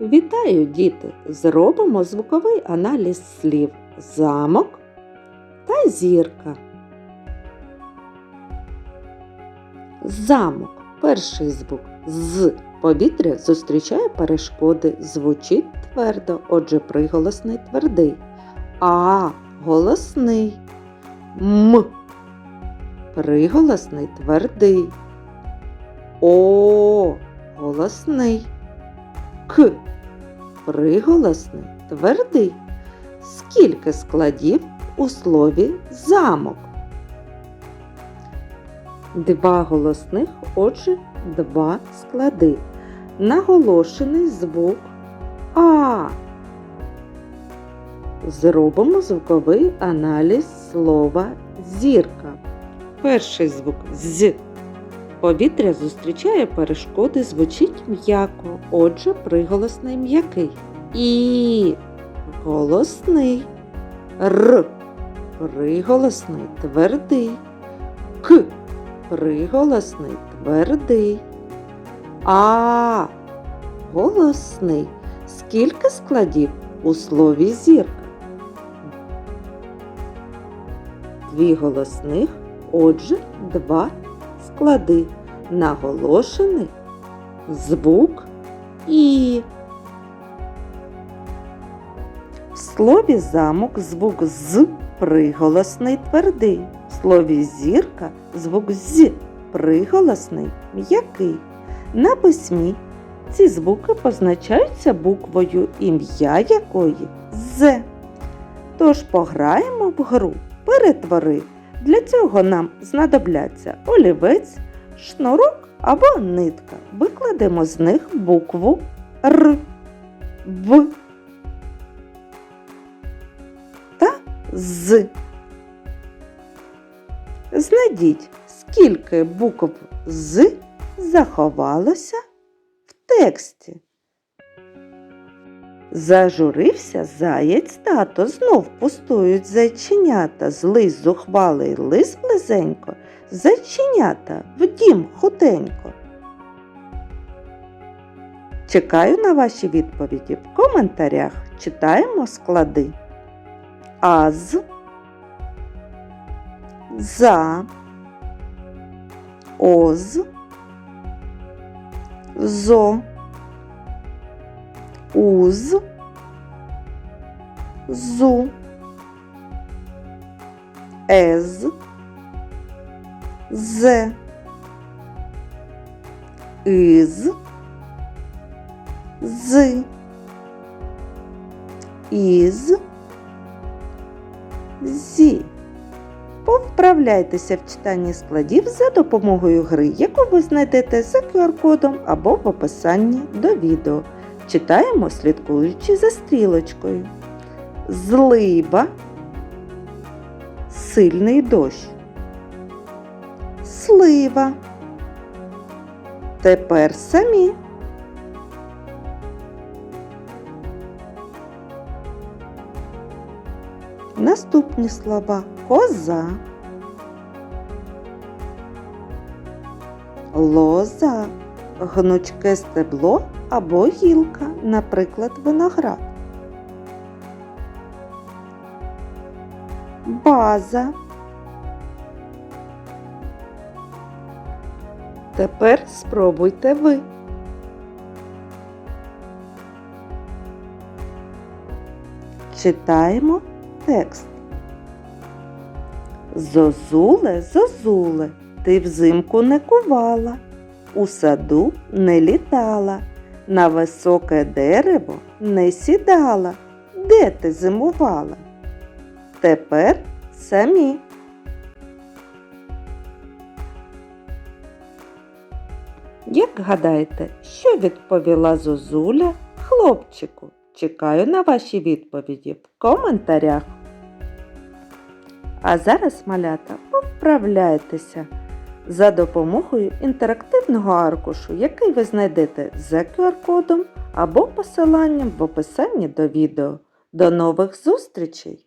Вітаю, діти! Зробимо звуковий аналіз слів замок та зірка. Замок. Перший звук з повітря зустрічає перешкоди, звучить твердо, отже, приголосний твердий. А голосний. М. Приголосний твердий. О голосний. К. Приголосний твердий. Скільки складів у слові замок? Два голосних, отже, два склади. Наголошений звук А. Зробимо звуковий аналіз слова зірка. Перший звук з. Повітря зустрічає перешкоди, звучить м'яко, отже, приголосний м'який. І голосний. Р. Приголосний твердий. К. Приголосний твердий. А. Голосний. Скільки складів у слові зірка? Дві голосних, отже, два склади. Наголошений звук І. В слові замок звук з приголосний твердий. В слові зірка звук з приголосний м'який. На письмі ці звуки позначаються буквою ім'я якої з. Тож пограємо в гру перетвори. Для цього нам знадобляться олівець, шнурок або нитка. Викладемо з них букву Р, В та З. Знайдіть, скільки букв з заховалося в тексті. Зажурився заєць тато, знов пустують зайченята, злий зухвалий лис близенько, зайченята в дім худенько. Чекаю на ваші відповіді в коментарях. Читаємо склади. Аз, за, оз, зо уз, зу, ез, зе, із, з, із, зі. Повправляйтеся в читанні складів за допомогою гри, яку ви знайдете за QR-кодом або в описанні до відео. Читаємо, слідкуючи за стрілочкою. Злиба, сильний дощ. Слива. Тепер самі. Наступні слова коза. Лоза, гнучке стебло або гілка, наприклад, виноград. База. Тепер спробуйте ви. Читаємо текст. Зозуле, зозуле, ти взимку не кувала, у саду не літала, на високе дерево не сідала. Де ти зимувала? Тепер самі. Як гадаєте, що відповіла Зозуля хлопчику? Чекаю на ваші відповіді в коментарях. А зараз, малята, повправляйтеся за допомогою інтерактивного аркушу, який ви знайдете за QR-кодом або посиланням в описанні до відео. До нових зустрічей!